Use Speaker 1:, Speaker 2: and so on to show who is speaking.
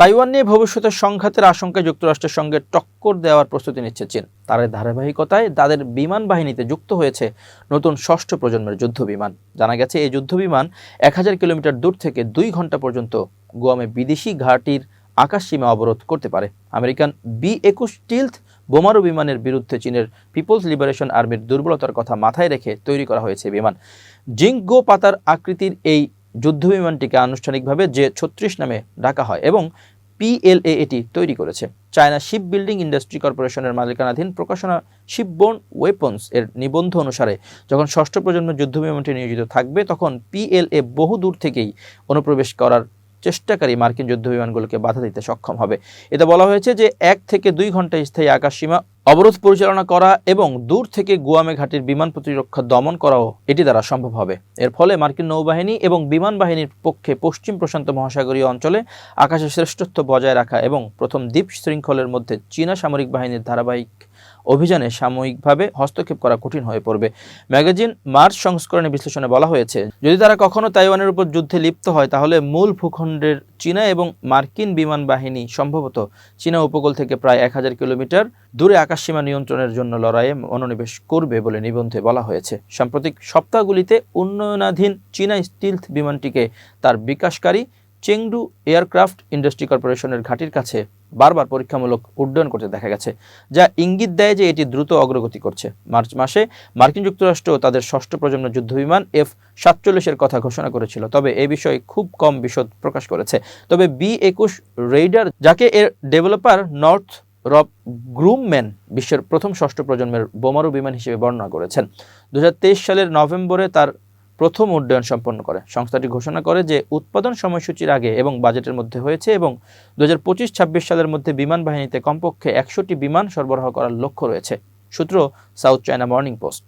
Speaker 1: Taiwan নিয়ে ভবিষ্যতের সংঘাতের আশঙ্কায় যুক্তরাষ্ট্রের সঙ্গে টক্কর দেওয়ার প্রস্তুতি নিচ্ছে চীন। তার ধারাবাহিকতায় তাদের বিমান বাহিনীতে যুক্ত হয়েছে নতুন ষষ্ঠ প্রজন্মের যুদ্ধ বিমান জানা গেছে, এই যুদ্ধ বিমান এক হাজার কিলোমিটার দূর থেকে দুই ঘণ্টা পর্যন্ত গুয়ামে বিদেশি ঘাঁটির আকাশসীমা অবরোধ করতে পারে। আমেরিকান বি একুশ টিলথ বোমারু বিমানের বিরুদ্ধে চীনের পিপলস লিবারেশন আর্মির দুর্বলতার কথা মাথায় রেখে তৈরি করা হয়েছে বিমান। জিঙ্গো পাতার আকৃতির এই যুদ্ধ বিমানটিকে আনুষ্ঠানিকভাবে যে ছত্রিশ নামে ডাকা হয় এবং পিএলএ এটি তৈরি করেছে। চায়না শিপ বিল্ডিং ইন্ডাস্ট্রি কর্পোরেশনের মালিকানাধীন প্রকাশনা শিপবোর্ন ওয়েপন্স এর নিবন্ধ অনুসারে যখন ষষ্ঠ প্রজন্মের যুদ্ধ বিমানটি নিয়োজিত থাকবে, তখন পিএলএ বহু দূর থেকেই অনুপ্রবেশ করার চেষ্টাকারী মার্কিন যুদ্ধ বিমানগুলোকে বাধা দিতে সক্ষম হবে। এতে বলা হয়েছে যে এক থেকে দুই ঘণ্টা স্থায়ী আকাশসীমা অবরোধ পরিচালনা করা এবং দূর থেকে গুয়ামে ঘাটির বিমান প্রতিরক্ষা দমন করাও এটি দ্বারা সম্ভব হবে। এর ফলে মার্কিন নৌবাহিনী এবং বিমান বাহিনীর পক্ষে পশ্চিম প্রশান্ত মহাসাগরীয় অঞ্চলে আকাশের শ্রেষ্ঠত্ব বজায় রাখা এবং প্রথম দ্বীপ শৃঙ্খলের মধ্যে চীনা সামরিক বাহিনীর ধারাবাহিক অভিযানে সাময়িকভাবে হস্তক্ষেপ করা কঠিন হয়ে পড়বে। ম্যাগাজিন মার্চ সংস্করণে বিশ্লেষণে বলা হয়েছে, যদি তারা কখনো তাইওয়ানের উপর যুদ্ধে লিপ্ত হয়, তাহলে মূল ভূখণ্ডের চীনা এবং মার্কিন বিমান বাহিনী সম্ভবত চীনা উপকূল থেকে প্রায় এক হাজার কিলোমিটার দূরে আকাশসীমা নিয়ন্ত্রণের জন্য লড়াইয়ে মনোনিবেশ করবে বলে নিবন্ধে বলা হয়েছে। সাম্প্রতিক সপ্তাহগুলিতে উন্নয়নাধীন চীনা স্টিলথ বিমানটিকে তার বিকাশকারী চেংডু এয়ারক্রাফট ইন্ডাস্ট্রি কর্পোরেশনের ঘাঁটির কাছে বারবার পরীক্ষামূলক উড্ডয়ন করতে দেখা গেছে, যা ইঙ্গিত দেয় যে এটি দ্রুত অগ্রগতি করছে। মার্চ মাসে মার্কিন যুক্তরাষ্ট্র তাদের ষষ্ঠ প্রজন্মের যুদ্ধবিমান এফ সাতচল্লিশের কথা ঘোষণা করেছিল, তবে এ বিষয়ে খুব কম বিশদ প্রকাশ করেছে। তবে বি একুশ রেইডার, যাকে এর ডেভেলপার নর্থ রব গ্রুমম্যান বিশ্বের প্রথম ষষ্ঠ প্রজন্মের বোমারু বিমান হিসেবে বর্ণনা করেছেন। দু হাজার তেইশ সালের নভেম্বরে তার প্রথম উড্ডয়ন সম্পন্ন করে। সংস্থাটি ঘোষণা করে যে উৎপাদন সময়সূচির আগে এবং বাজেটের মধ্যে হয়েছে এবং দু হাজার পঁচিশ ছাব্বিশ সালের মধ্যে বিমান বাহিনীতে কমপক্ষে একশোটি বিমান সরবরাহ করার লক্ষ্য রয়েছে, সূত্র সাউথ চায়না মর্নিং পোস্ট।